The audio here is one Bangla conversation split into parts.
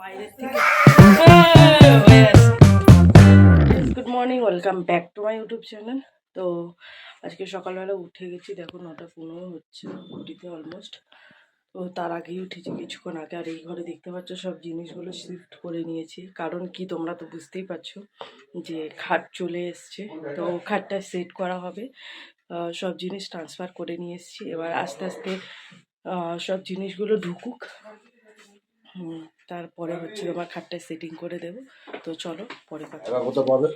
বাইরের থেকে। Good morning welcome back to my YouTube channel তো আজকে সকালবেলা উঠে গেছি দেখো নটা পনেরো হচ্ছে উঠিতে অলমোস্ট তো তার আগেই উঠেছি কিছুক্ষণ আগে আর এই ঘরে দেখতে পাচ্ছ সব জিনিসগুলো শিফট করে নিয়েছি। কারণ কি তোমরা তো বুঝতেই পারছ যে খাট চলে এসছে তো খাটটা সেট করা হবে। সব জিনিস ট্রান্সফার করে নিয়ে এসেছি। এবার আস্তে আস্তে সব জিনিসগুলো ঢুকুক। হুম, তারপরে হচ্ছে তোমার খাটটা সেটিং করে দেব। তো চলো পরে কথা পাবে?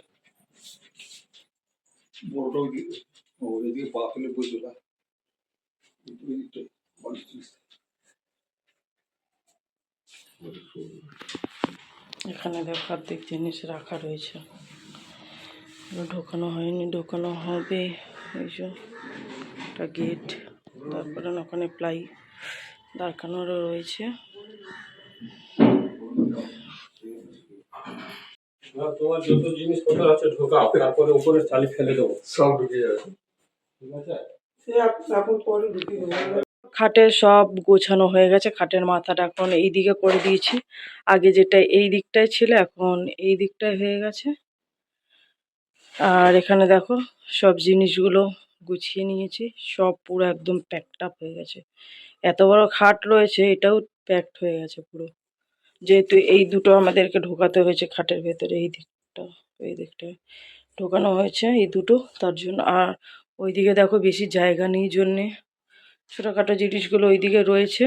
এখানে দেখো অর্ধেক জিনিস রাখা রয়েছে। ঢোকানো হয়নি ঢোকানো হবে। এই যে একটা গেট তারপরে না ওখানে প্লাই দাঁড়কানোরও রয়েছে। তোমার যত জিনিসপত্র আছে ঢোকাও তারপরে উপরে চালি ফেলে দেবো। সব ঢুকে যাচ্ছে ঠিক আছে? খাটের সব গোছানো হয়ে গেছে খাটের মাথাটা এখন এই দিকে করে দিয়েছি। আগে যেটা এই দিকটায় ছিল এখন এই দিকটায় হয়ে গেছে। আর এখানে দেখো সব জিনিসগুলো গুছিয়ে নিয়েছি সব পুরো একদম প্যাকড আপ হয়ে গেছে। এত বড় খাট রয়েছে এটাও প্যাকড হয়ে গেছে পুরো। যেহেতু এই দুটো আমাদেরকে ঢোকাতে হয়েছে খাটের ভেতরে, এই দিকটা, এই দিকটায় ঢোকানো হয়েছে, এই দুটো, তার জন্য, আর ওইদিকে দেখো বেশি জায়গা নেই জন্যে। ছোটোখাটো জিনিসগুলো ওইদিকে রয়েছে।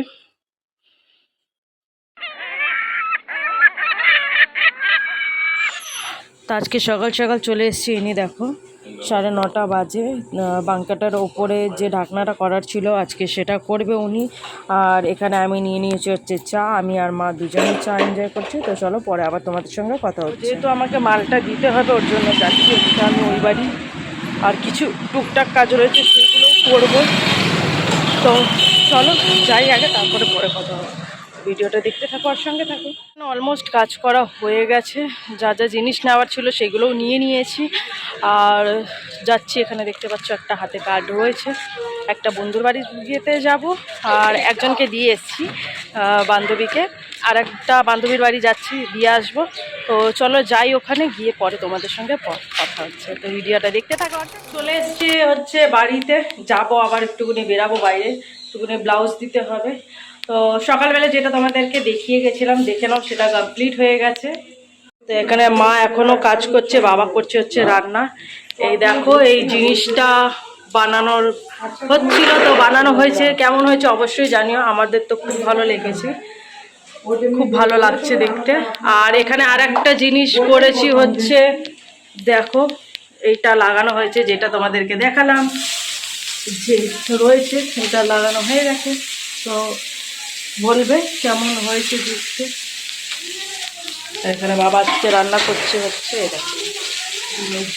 তা আজকে সকাল সকাল চলে এসেছি, এনে দেখো। সাড়ে নটা বাজে বাঙ্কাটার ওপরে যে ঢাকনাটা করার ছিল আজকে সেটা করবে উনি। আর এখানে আমি নিয়ে নিয়েছি হচ্ছে চা, আমি আর মা দুজনে চা এনজয় করছি। তো চলো পরে আবার তোমাদের সঙ্গে কথা হচ্ছে। যেহেতু আমাকে মালটা দিতে হবে, ওর জন্য যাচ্ছি। আমি ওই বাড়ি আর কিছু টুকটাক কাজ রয়েছে, সেগুলোও করব। তো চলো, যাই আগে, তারপরে পরে কথা হবে। ভিডিওটা দেখতে থাকো আর সঙ্গে থাকো। অলমোস্ট কাজ করা হয়ে গেছে। যা যা জিনিস নেওয়ার ছিল সেগুলোও নিয়ে নিয়েছি। আর যাচ্ছি, এখানে দেখতে পাচ্ছ একটা হাতে কার্ড রয়েছে। একটা বন্ধুর বাড়ি বিয়েতে যাব। আর একজনকে দিয়ে এসেছি বান্ধবীকে। আর একটা বান্ধবীর বাড়ি যাচ্ছি, দিয়ে আসব। তো চলো যাই ওখানে, গিয়ে পরে তোমাদের সঙ্গে কথা হচ্ছে। তো ভিডিওটা দেখতে থাকো চলে এসেছি হচ্ছে বাড়িতে। যাব আবার একটুখানি বেরাবো বাইরে। একটুখানি ব্লাউজ দিতে হবে। তো সকালবেলা যেটা তোমাদেরকে দেখিয়ে গেছিলাম, দেখে নাও, সেটা কমপ্লিট হয়ে গেছে। তো এখানে মা এখনও কাজ করছে, বাবা করছে হচ্ছে রান্না। এই দেখো, এই জিনিসটা বানানোর হচ্ছিল তো, বানানো হয়েছে। কেমন হয়েছে অবশ্যই জানিও, আমাদের তো খুব ভালো লেগেছে। খুব ভালো লাগছে দেখতে। আর এখানে আর একটা জিনিস করেছি হচ্ছে, দেখো, এইটা লাগানো হয়েছে, যেটা তোমাদেরকে দেখালাম। যে রয়েছে, সেটা লাগানো হয়ে গেছে। তো বলবে কেমন হয়েছে দেখতে। এখানে বাবা আজকে রান্না করছে হচ্ছে এটা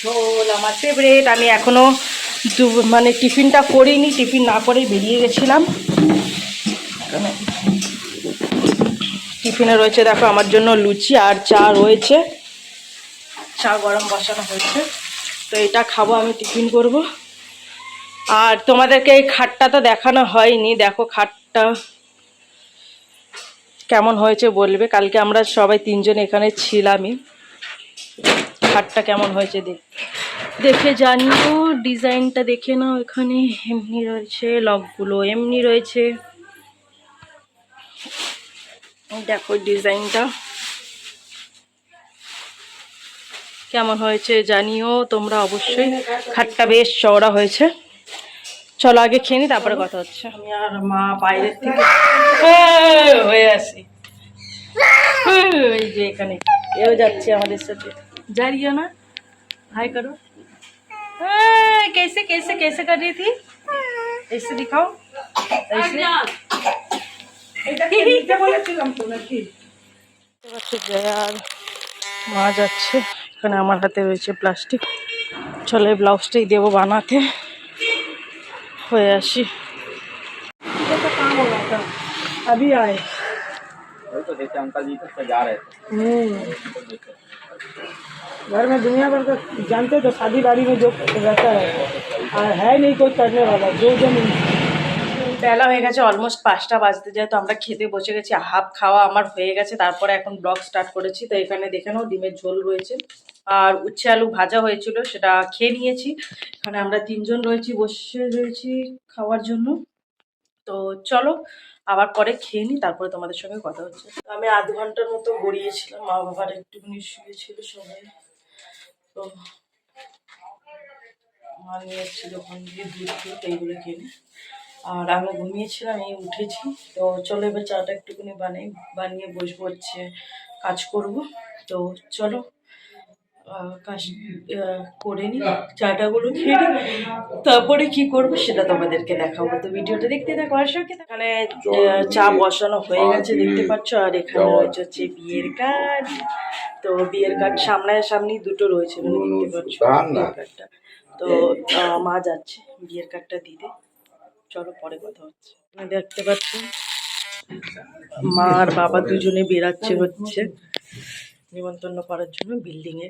ঝোল, আমার ফেভারেট আমি এখনও দু মানে টিফিনটা করিনি, টিফিন না করেই বেরিয়ে গেছিলাম। টিফিনে রয়েছে, দেখো, আমার জন্য লুচি আর চা রয়েছে। চা গরম বসানো হয়েছে। তো এটা খাব, আমি টিফিন করব। আর তোমাদেরকে এই খাটটা তো দেখানো হয়নি। দেখো খাটটা কেমন হয়েছে বলবে? কালকে আমরা সবাই তিনজন এখানে ছিলামই। খাটটা কেমন হয়েছে দেখ। দেখে জানিও ডিজাইনটা দেখে নাও এখানে। এমনি রয়েছে লকগুলো এমনি রয়েছে। দেখো ডিজাইনটা। কেমন হয়েছে জানিও তোমরা অবশ্যই। খাটটা বেশ চওড়া হয়েছে। চলো আগে খেয়ে নি তারপরে কথা হচ্ছে। আমি আর মা বাইরের থেকে এই হয়ে আসি। এই যে এখানে এও যাচ্ছে আমাদের সাথে যাইও না हाय करो ए, कैसे कैसे कैसे कर रही थी ऐसे दिखाओ ऐसे দেখতে পাচ্ছ জয়া আর মা যাচ্ছে এখানে আমার হাতে রয়েছে প্লাস্টিক চলো এই ব্লাউজটাই দেবো বানাতে হয়ে আসি अभी आए वही तो जैसे अंकल जी तो सजा रहे थे हम्म घर में दुनिया भर का जानते हो तो शादी बाड़ी में जो रहता है और है नहीं कोई करने वाला जो जमीन বেলা হয়ে গেছে অলমোস্ট পাঁচটা বাজতে যায় তো আমরা খেতে বসে গেছি হাফ খাওয়া আমার হয়ে গেছে তারপরে এখন ব্লগ স্টার্ট করেছি তো এখানে দেখে নাও ডিমের ঝোল রয়েছে আর উচ্ছে আলু ভাজা হয়েছিল সেটা খেয়ে নিয়েছি এখানে আমরা তিনজন রয়েছি বসে রয়েছি খাওয়ার জন্য তো চলো, আবার পরে খেয়ে নিই তারপরে তোমাদের সঙ্গে কথা হচ্ছে। আমি আধ ঘণ্টার মতো গড়িয়েছিলাম, মা বাবার একটুখানি শুয়েছিল সবাই। তো মা নিয়ে এসেছিল ওখান দিয়ে দুধ দুধ এইগুলো কিনে। আর আমি ঘুমিয়েছিলাম, এই উঠেছি। তো চলো এবার চাটা একটুখানি বানাই, বানিয়ে বসবো হচ্ছে, কাজ করব। তো চলো। কাজ আহ, করে নিই চাটাগুলো খেয়ে তারপরে কি করব সেটা তোমাদেরকে দেখাবো। তো ভিডিওটা দেখতে দেখো আর সঙ্গে এখানে চা বসানো হয়ে গেছে দেখতে পাচ্ছ? আর এখানে রয়েছে হচ্ছে বিয়ের কার্ড। তো বিয়ের কার্ড সামনে সামনি দুটো রয়েছে মানে দেখতে পাচ্ছ। বিয়ের কার্ডটা। তো মা যাচ্ছে বিয়ের কার্ডটা দিতে। চলো পরে কথা হচ্ছে। দেখতে পাচ্ছ মা আর বাবা দুজনে বেরাচ্ছে হচ্ছে। নিমন্ত্রণ করার জন্য বিল্ডিং এ।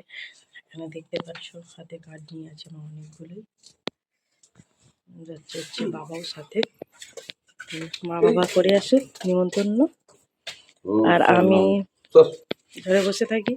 এখানে দেখতে পাচ্ছ হাতে কার্ড নিয়ে আছে মা অনেকগুলোই। যাচ্ছে হচ্ছে বাবাও সাথে। মা বাবা করে আসে নিমন্ত্রণ। আর আমি ধরে বসে থাকি।